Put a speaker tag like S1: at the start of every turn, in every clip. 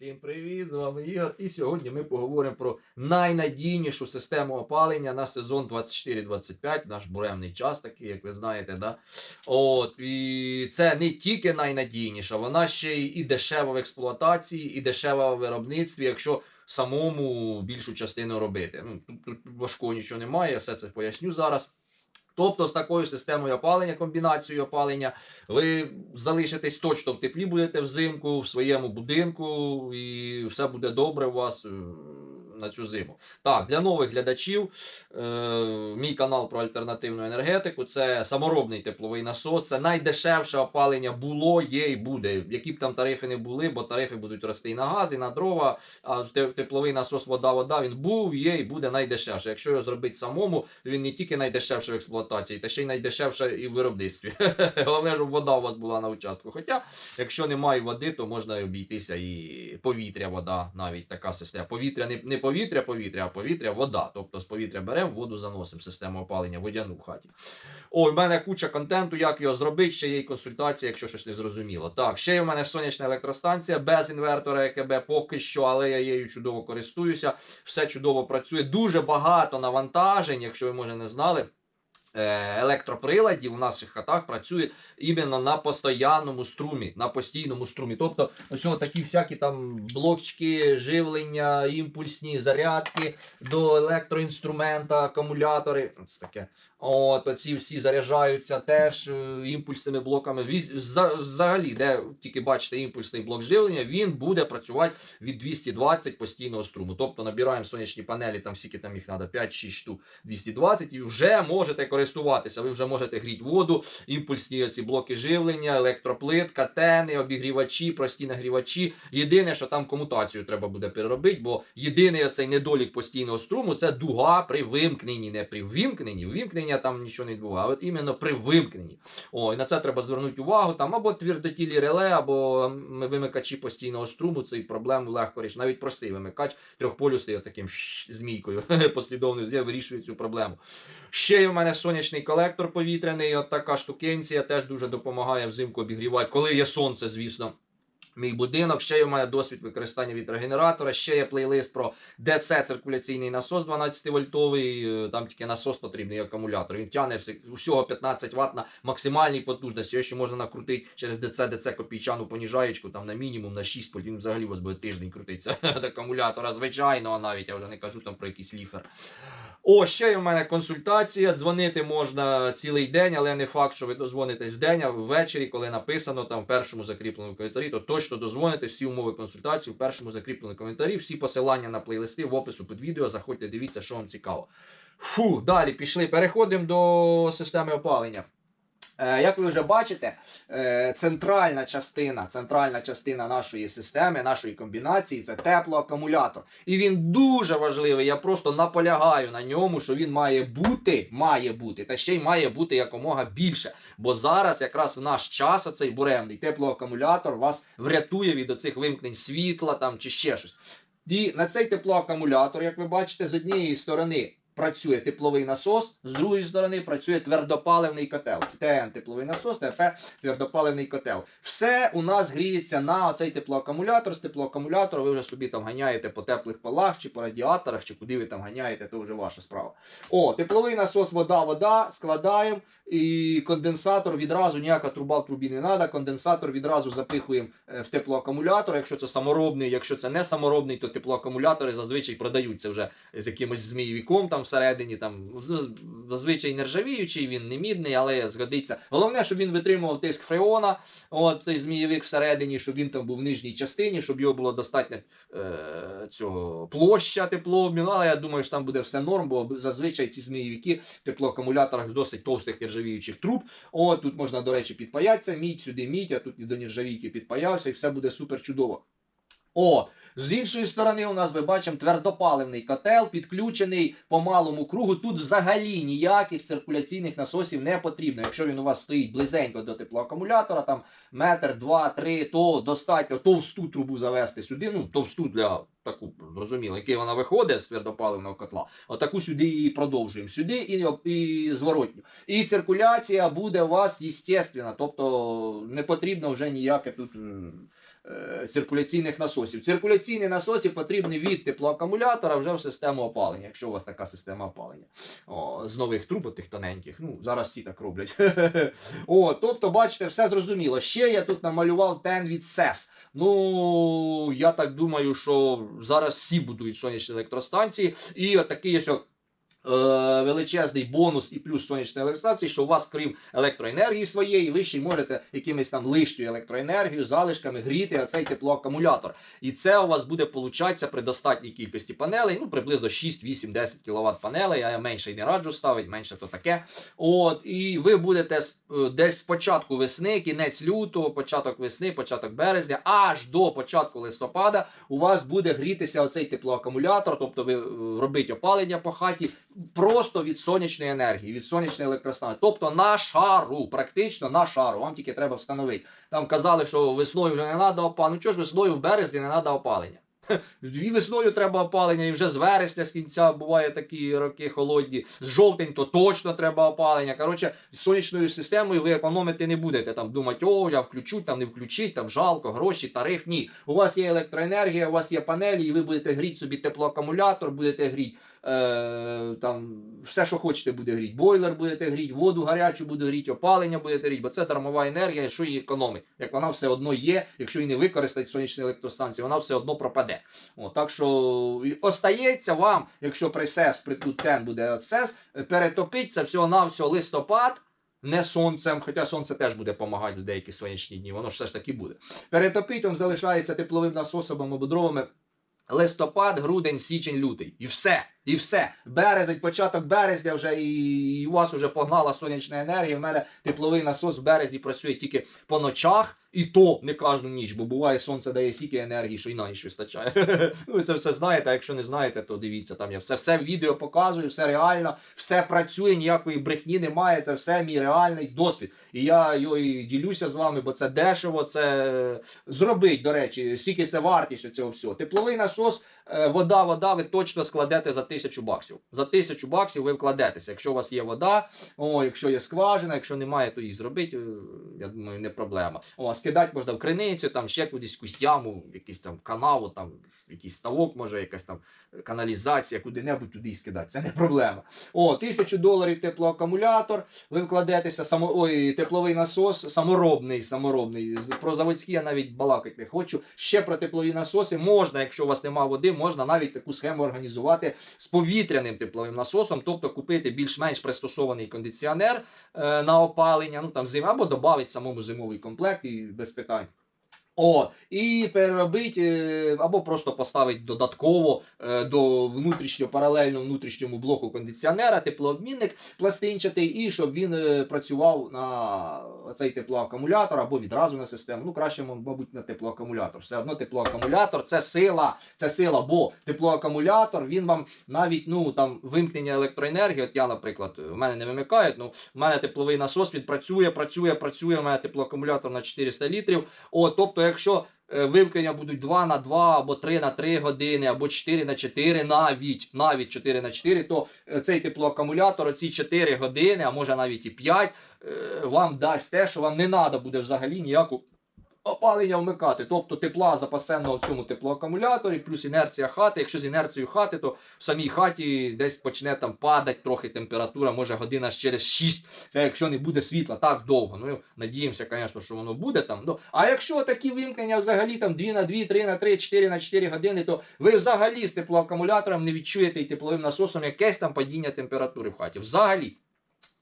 S1: Всім привіт! З вами Ігор. І сьогодні ми поговоримо про найнадійнішу систему опалення на сезон 24-25, наш буремний час, такий, як ви знаєте. Да? От, і це не тільки найнадійніша, вона ще і дешева в експлуатації, і дешева в виробництві, якщо самому більшу частину робити. Ну, тут, тут важкого нічого немає, я все це поясню зараз. Тобто з такою системою опалення, комбінацією опалення, ви залишитесь точно в теплі, будете взимку в своєму будинку, і все буде добре у вас на цю зиму. Так, для нових глядачів, е, мій канал про альтернативну енергетику це саморобний тепловий насос. Це найдешевше опалення було, є і буде. Які б там тарифи не були, бо тарифи будуть рости і на газ, і на дрова. А тепловий насос вода-вода він був, є і буде найдешевше. Якщо його зробити самому, він не тільки найдешевший в експлуатації, та ще й найдешевше і в виробництві. Головне, щоб вода у вас була на участку. Хоча, якщо немає води, то можна обійтися і повітря, вода, навіть така система. Повітря не, не повітря, повітря, а повітря, вода. Тобто з повітря беремо, воду заносимо, систему опалення, водяну в хаті. Ой, в мене куча контенту, як його зробити, ще є консультація, якщо щось не зрозуміло. Так, ще є в мене сонячна електростанція без інвертора ЕКБ поки що, але я її чудово користуюся. Все чудово працює. Дуже багато навантажень, якщо ви може не знали. Е, Електроприладів у наших хатах працює іменно на постоянному струмі, на постійному струмі. Тобто, ось такі всякі там блочки, живлення, імпульсні зарядки до електроінструмента, акумулятори. Це таке. От, оці всі заряджаються теж е, імпульсними блоками. Взагалі, де тільки бачите імпульсний блок живлення, він буде працювати від 220 постійного струму. Тобто набираємо сонячні панелі, там скільки там їх треба, 5-6 штук 220, і вже можете користуватися. Ви вже можете гріти воду, імпульсні ці блоки живлення, електроплитка, тени, обігрівачі, прості нагрівачі. Єдине, що там комутацію треба буде переробити, бо єдиний оцей недолік постійного струму це дуга при вимкненні, не при вимкненні. Вимкнення там нічого не відбуває, а от іменно при вимкненні. О, і на це треба звернути увагу. Там або твердотілі реле, або вимикачі постійного струму. Цей проблему легко рішити. Навіть простий вимикач трьохполюсний, отаким змійкою послідовно з'є- вирішує цю проблему. Ще є в мене сонячний колектор повітряний. От така штукенція теж дуже допомагає взимку обігрівати. Коли є сонце, звісно. Мій будинок, ще є в мене досвід використання вітрогенератора, ще є плейлист про ДЦ циркуляційний насос 12 вольтовий. е, Там тільки насос потрібний акумулятор. Він тягне усього 15 Вт на максимальній потужності. Його ще можна накрутити через ДЦ, ДЦ копійчану поніжаєчку, там на мінімум на 6 вольт. Він взагалі у вас буде тиждень крутитися від акумулятора. Звичайного навіть я вже не кажу там про якийсь ліфер. О, ще є в мене консультація. Дзвонити можна цілий день, але не факт, що ви дозвонитесь в день, а ввечері, коли написано там в першому закріпленому коментарі, то точно дозвонитесь. Всі умови консультації в першому закріпленому коментарі. Всі посилання на плейлисти в опису під відео. Заходьте, дивіться, що вам цікаво. Фу, далі пішли. Переходимо до системи опалення. Е, Як ви вже бачите, е, центральна частина, центральна частина нашої системи, нашої комбінації це теплоакумулятор. І він дуже важливий. Я просто наполягаю на ньому, що він має бути, має бути, та ще й має бути якомога більше. Бо зараз, якраз в наш час, оцей буремний теплоакумулятор вас врятує від оцих вимкнень світла там чи ще щось. І на цей теплоакумулятор, як ви бачите, з однієї сторони працює тепловий насос, з другої сторони працює твердопаливний котел. ТН тепловий насос, ТП твердопаливний котел. Все у нас гріється на оцей теплоакумулятор. З теплоакумулятора ви вже собі там ганяєте по теплих полах, чи по радіаторах, чи куди ви там ганяєте, то вже ваша справа. О, тепловий насос, вода, вода, складаємо. І конденсатор відразу ніяка труба в трубі не треба. Конденсатор відразу запихуємо е, в теплоакумулятор. Якщо це саморобний, якщо це не саморобний, то теплоакумулятори зазвичай продаються вже з якимось змійовиком там всередині. Там зазвичай нержавіючий, він не мідний, але згодиться. Головне, щоб він витримував тиск фреона. От цей змійовик всередині, щоб він там був в нижній частині, щоб його було достатньо е, цього площа теплообміну. Але я думаю, що там буде все норм, бо зазвичай ці змійовики в теплоакумуляторах з досить товстих нержавіючих труб. О, тут можна, до речі, підпаятися, мідь сюди мідь, а тут і до нержавійки підпаявся, і все буде супер чудово. О, з іншої сторони, у нас ми бачимо твердопаливний котел, підключений по малому кругу. Тут взагалі ніяких циркуляційних насосів не потрібно. Якщо він у вас стоїть близенько до теплоакумулятора, там метр, два, три, то достатньо товсту трубу завести сюди. Ну, товсту для таку, зрозуміло, який вона виходить з твердопаливного котла. Отаку сюди і продовжуємо. Сюди і, і зворотню. І циркуляція буде у вас естественна, тобто не потрібно вже ніяке тут. Е, циркуляційних насосів. Циркуляційні насоси потрібні від теплоакумулятора вже в систему опалення, якщо у вас така система опалення. О, з нових труб, тих тоненьких. Ну, зараз всі так роблять. О, тобто, бачите, все зрозуміло. Ще я тут намалював тен від СЕС. Ну, я так думаю, що зараз всі будують сонячні електростанції. І отакий ось величезний бонус і плюс сонячної електростанції, що у вас, крім електроенергії своєї, ви ще й можете якимись там лишньою електроенергією, залишками гріти оцей теплоакумулятор. І це у вас буде получатися при достатній кількості панелей, ну приблизно 6, 8, 10 кВт панелей. Я менше й не раджу ставити, менше то таке. От, і ви будете е, десь з початку весни, кінець лютого, початок весни, початок березня, аж до початку листопада у вас буде грітися оцей теплоакумулятор, тобто ви е, робите опалення по хаті просто від сонячної енергії, від сонячної електростанції. Тобто на шару, практично на шару. Вам тільки треба встановити. Там казали, що весною вже не треба опалення. Ну чого ж весною в березні не треба опалення? І весною треба опалення, і вже з вересня, з кінця буває такі роки холодні. З жовтень то точно треба опалення. Коротше, з сонячною системою ви економити не будете. Там думати, о, я включу, там не включить, там жалко, гроші, тариф. Ні. У вас є електроенергія, у вас є панелі, і ви будете гріти собі теплоакумулятор, будете гріти е, там все, що хочете, буде гріти. Бойлер будете гріти, воду гарячу буде гріти, опалення будете гріти, бо це дармова енергія, що її економить. Як вона все одно є, якщо її не використати сонячну електростанцію, вона все одно пропаде. О, так що остається вам, якщо при СЕС, при тут буде СЕС, перетопить це всього-навсього листопад. Не сонцем, хоча сонце теж буде допомагати в деякі сонячні дні, воно ж все ж таки буде. Перетопіть вам залишається тепловим насосом або дровами листопад, грудень, січень, лютий. І все. І все. Березень, початок березня вже і, і у вас вже погнала сонячна енергія. В мене тепловий насос в березні працює тільки по ночах, і то не кожну ніч, бо буває сонце дає стільки енергії, що і на ніч вистачає. ну ви це все знаєте. А якщо не знаєте, то дивіться, там я все, все в відео показую, все реально, все працює, ніякої брехні немає. Це все мій реальний досвід. І я його і ділюся з вами, бо це дешево, це зробить, до речі, скільки це вартість цього всього. Тепловий насос, е, вода, вода, ви точно складете за тисячу баксів. За тисячу баксів ви вкладетеся. Якщо у вас є вода, о, якщо є скважина, якщо немає, то її зробити, е, я думаю, не проблема. О, скидати можна в криницю, там ще кудись якусь яму, якийсь там канаву, там якийсь ставок, може, якась там каналізація, куди-небудь туди скидати. Це не проблема. О, тисячу доларів теплоакумулятор, ви вкладетеся, само, ой, тепловий насос, саморобний, саморобний. Про заводські я навіть балакати не хочу. Ще про теплові насоси можна, якщо у вас немає води, можна навіть таку схему організувати з повітряним тепловим насосом, тобто купити більш-менш пристосований кондиціонер е, на опалення, ну там зим, або додати самому зимовий комплект і без питань. О, і переробити е, або просто поставити додатково е, до внутрішнього паралельно внутрішньому блоку кондиціонера теплообмінник пластинчатий, і щоб він е, працював на цей теплоакумулятор або відразу на систему. Ну, краще, мабуть, на теплоакумулятор. Все одно теплоакумулятор це сила, це сила, бо теплоакумулятор він вам навіть ну там вимкнення електроенергії. От я, наприклад, в мене не вимикають. Ну, в мене тепловий насос він працює, працює, працює. У мене теплоакумулятор на 400 літрів. О, тобто, якщо е, вимкнення будуть 2 на 2 або 3 на 3 години, або 4 на 4, навіть навіть 4 на 4, то е, цей теплоакумулятор оці 4 години, а може навіть і 5, е, вам дасть те, що вам не треба буде взагалі ніяку. Опалення вмикати, тобто тепла запасенного в цьому теплоакумуляторі, плюс інерція хати. Якщо з інерцією хати, то в самій хаті десь почне там падати трохи температура, може година через 6. Це якщо не буде світла так довго. Ну надіємося, звісно, що воно буде там. Ну а якщо такі вимкнення взагалі там 2 на 2, 3 на 3, 4 на 4 години, то ви взагалі з теплоакумулятором не відчуєте і тепловим насосом якесь там падіння температури в хаті. Взагалі.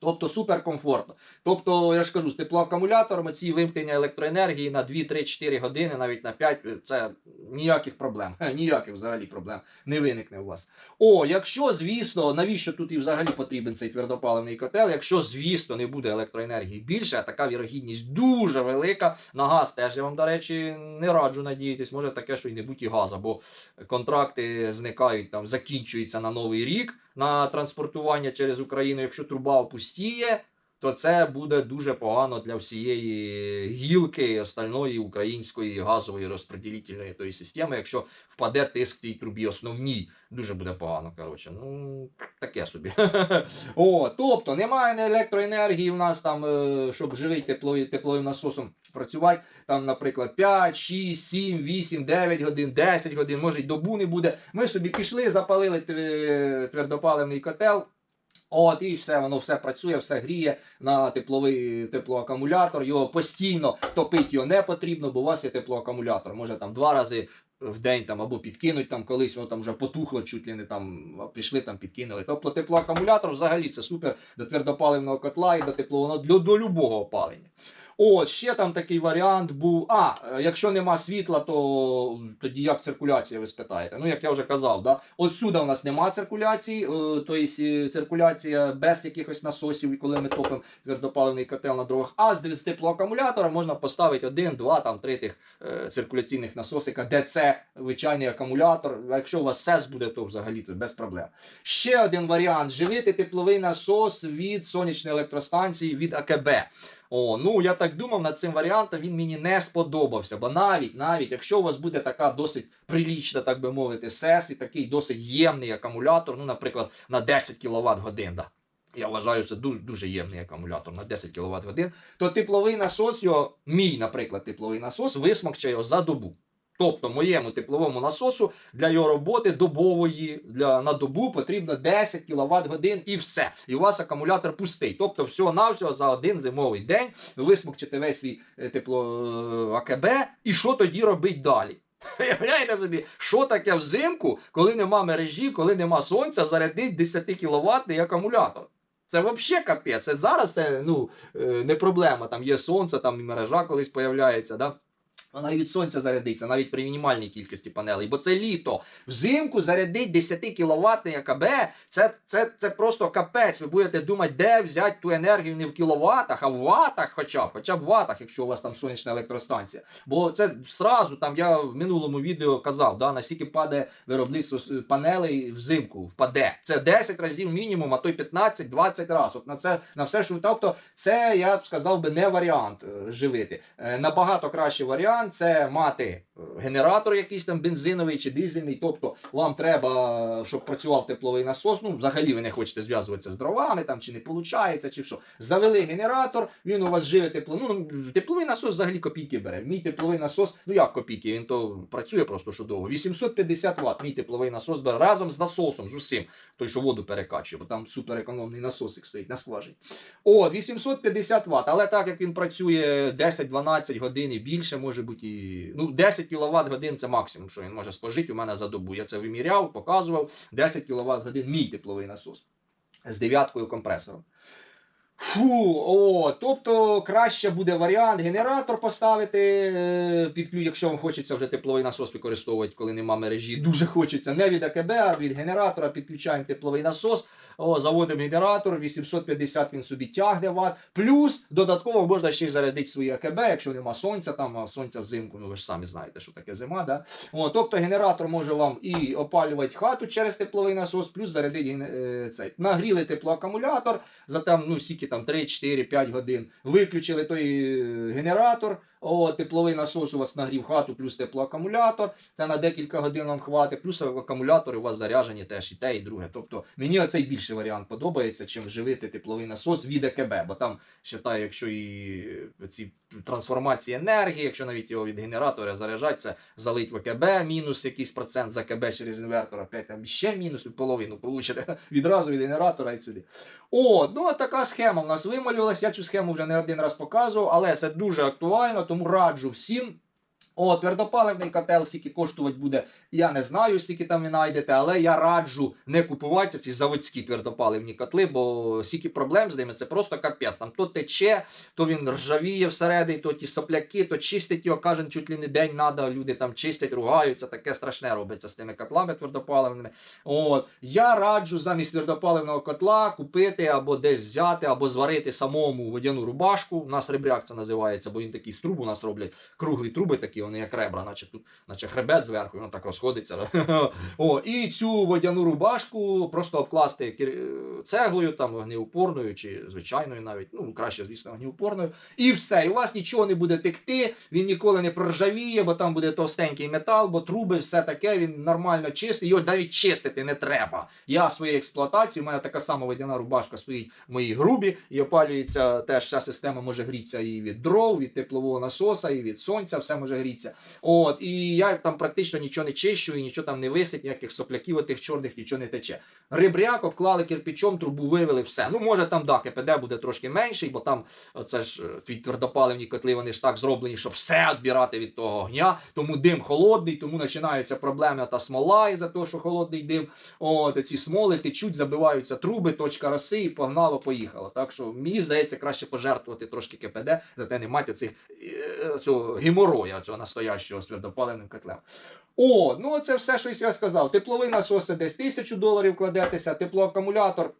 S1: Тобто суперкомфортно. Тобто, я ж кажу, з теплоакумуляторами ці вимкнення електроенергії на 2, 3, 4 години, навіть на 5, це ніяких проблем. Ніяких взагалі проблем не виникне у вас. О, якщо, звісно, навіщо тут і взагалі потрібен цей твердопаливний котел? Якщо, звісно, не буде електроенергії більше, а така вірогідність дуже велика. На газ теж я вам, до речі, не раджу надіятись. Може таке, що й не будь і газа, бо контракти зникають там, закінчуються на новий рік на транспортування через Україну. Якщо труба опустіє, то це буде дуже погано для всієї гілки остальної української газової розподілительної тої системи, якщо впаде тиск в тій трубі основній. Дуже буде погано. Коротше, ну таке собі. О, тобто немає електроенергії в нас там, е, щоб живий тепловий, тепловим насосом працювати. Там, наприклад, 5, 6, 7, 8, 9 годин, 10 годин, може й добу не буде. Ми собі пішли, запалили твердопаливний котел. От, і все, воно все працює, все гріє на тепловий теплоакумулятор. Його постійно топити його не потрібно, бо у вас є теплоакумулятор. Може там два рази в день там або підкинуть там колись воно там вже потухло, чуть ли не там пішли там підкинули. Тобто теплоакумулятор взагалі це супер до твердопаливного котла і до теплового до, до любого опалення. От, ще там такий варіант був. А, е, якщо нема світла, то тоді як циркуляція, ви спитаєте? Ну, як я вже казав, да? от сюди у нас нема циркуляції, тобто циркуляція без якихось насосів, і коли ми топимо твердопаливний котел на дровах. А з з теплоакумулятора можна поставити один, два, там три тих циркуляційних насосика, де це звичайний акумулятор. Якщо у вас СЕС буде, то взагалі то без проблем. Ще один варіант: живити тепловий насос від сонячної електростанції від АКБ. О, ну я так думав над цим варіантом, він мені не сподобався. Бо навіть, навіть якщо у вас буде така досить прилічна, так би мовити, СЕС і такий досить ємний акумулятор, ну, наприклад, на 10 кВт годин. Да. Я вважаю, це дуже, дуже ємний акумулятор на 10 кВт годин, то тепловий насос, його, мій, наприклад, тепловий насос, висмокче його за добу. Тобто моєму тепловому насосу для його роботи добової для, на добу потрібно 10 кВт годин і все. І у вас акумулятор пустий. Тобто, всього-навсього за один зимовий день ви висмокчете весь свій е, тепло е, АКБ, і що тоді робить далі? Уявляєте собі, що таке взимку, коли нема мережі, коли нема сонця, зарядить 10 кВт акумулятор. Це взагалі капець. Це зараз це ну, е, не проблема. Там є сонце, там і мережа колись появляється. Да? Вона і від сонця зарядиться, навіть при мінімальній кількості панелей, бо це літо. Взимку зарядить 10 кВт АКБ, це, це, це просто капець. Ви будете думати, де взяти ту енергію не в кіловатах, а в ватах хоча б, хоча б в ватах, якщо у вас там сонячна електростанція. Бо це зразу, там я в минулому відео казав, да, наскільки падає виробництво панелей взимку, впаде. Це 10 разів мінімум, а то й 15-20 разів. От на на все, що тобто, це я б сказав би не варіант е, живити. Е, набагато кращий варіант це мати е, генератор якийсь там бензиновий чи дизельний. Тобто вам треба, щоб працював тепловий насос. Ну, взагалі ви не хочете зв'язуватися з дровами там, чи не виходить, чи що. Завели генератор, він у вас живе тепло. Ну, тепловий насос взагалі копійки бере. Мій тепловий насос, ну як копійки, він то працює просто що довго. 850 Вт. Мій тепловий насос бере разом з насосом, з усім. Той, що воду перекачує, бо там суперекономний насосик стоїть на скважині. О, 850 Вт. Але так як він працює 10-12 годин і більше, може бути і. Ну, 10 кВт годин це максимум, що він може спожити у мене за добу. Я це виміряв, показував. 10 кВт годин мій тепловий насос з дев'яткою компресором. Фу, о, тобто краще буде варіант генератор поставити е, під ключ, якщо вам хочеться вже тепловий насос використовувати, коли нема мережі. Дуже хочеться не від АКБ, а від генератора підключаємо тепловий насос. О, заводимо генератор, 850 він собі тягне ват. Плюс додатково можна ще й зарядити свої АКБ, якщо нема сонця, там а сонця взимку, ну ви ж самі знаєте, що таке зима. Да? О, тобто генератор може вам і опалювати хату через тепловий насос, плюс зарядити е, цей. Нагріли теплоакумулятор за там, ну, скільки там 3, 4, 5 годин. Виключили той е, генератор. О, тепловий насос у вас нагрів хату, плюс теплоакумулятор. Це на декілька годин вам хватить. Плюс акумулятори у вас заряджені теж і те, і друге. Тобто мені оцей більший варіант подобається, чим живити тепловий насос від АКБ. Бо там вважаю, якщо і ці трансформації енергії, якщо навіть його від генератора заряджать, це залить в АКБ, мінус якийсь процент з АКБ через інвертор, опять там ще мінус половину получите відразу від генератора і сюди. О, ну така схема в нас вималювалася. Я цю схему вже не один раз показував, але це дуже актуально, тому раджу всім. О, твердопаливний котел, скільки коштувати буде, я не знаю, скільки там ви знайдете, але я раджу не купувати ці заводські твердопаливні котли, бо скільки проблем з ними, це просто капець. Там то тече, то він ржавіє всередині, то ті сопляки, то чистить його кожен чуть ли не день треба, люди там чистять, ругаються, таке страшне робиться з тими котлами твердопаливними. От. Я раджу замість твердопаливного котла купити або десь взяти, або зварити самому водяну рубашку. У нас ребряк це називається, бо він такий з труб у нас роблять круглі труби такі вони як ребра, наче тут, наче хребет зверху, воно так розходиться. О, і цю водяну рубашку просто обкласти цеглою, там вогнеупорною чи звичайною навіть, ну краще, звісно, вогнеупорною. І все. І у вас нічого не буде текти, він ніколи не проржавіє, бо там буде товстенький метал, бо труби, все таке, він нормально чистий, його навіть чистити не треба. Я в своїй експлуатації, у мене така сама водяна рубашка стоїть в моїй грубі, і опалюється теж вся система може грітися і від дров, від теплового насоса, і від сонця, все може грітися. От, і я там практично нічого не чищу, і нічого там не висить, ніяких сопляків, отих чорних нічого не тече. Рибряк обклали кирпичом, трубу вивели, все. Ну, може там да, КПД буде трошки менший, бо там це ж е, твій твердопаливні котли, вони ж так зроблені, щоб все відбирати від того огня. Тому дим холодний, тому починаються проблеми та смола із-за того, що холодний дим. От ці смоли течуть, забиваються труби, точка роси, і погнало, поїхало. Так що мені здається, краще пожертвувати трошки КПД, зате не мати цих е, цього геморроя, цього настоящого з твердопаливним котлем. О, ну це все, що я сказав. Тепловий насос десь тисячу доларів кладетеся, теплоакумулятор.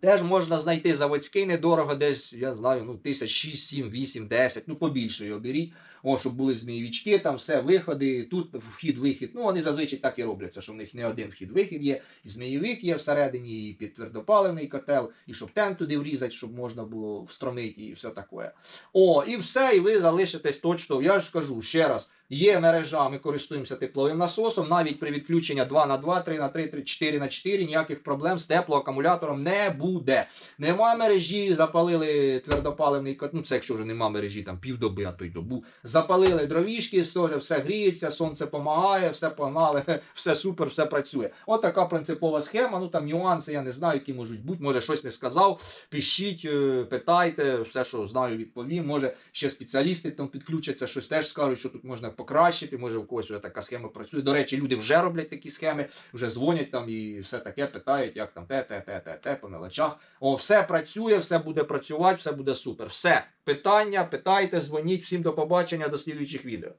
S1: Теж можна знайти заводський недорого, десь, я знаю, ну, тисяч 6, 7, 8, 10, ну побільше його беріть. О, щоб були змієвічки, там все, виходи, тут вхід-вихід. Ну, вони зазвичай так і робляться, що в них не один вхід-вихід є, і змієвик є всередині, і під твердопаливний котел, і щоб тен туди врізати, щоб можна було встромити і все таке. О, і все, і ви залишитесь точно. Я ж кажу ще раз. Є мережа, ми користуємося тепловим насосом. Навіть при відключенні 2 на 2, 3 на 3, 3 4 на 4 ніяких проблем з теплоакумулятором не буде. Нема мережі, запалили твердопаливний. Ну, це якщо вже нема мережі, там півдоби, а то й добу. Запалили дровішки, все гріється, сонце допомагає, все погнали, все супер, все працює. От така принципова схема. Ну там нюанси, я не знаю, які можуть бути. Може, щось не сказав. Пишіть, е, питайте, все, що знаю, відповім. Може, ще спеціалісти там підключаться, щось теж скажуть, що тут можна покращити. Може, у когось вже така схема працює. До речі, люди вже роблять такі схеми, вже дзвонять там і все таке питають, як там те, те, те, те, те, по мелочах. О, все працює, все буде працювати, все буде супер. Все. Питання, питайте, дзвоніть. Всім до побачення, до слідуючих відео.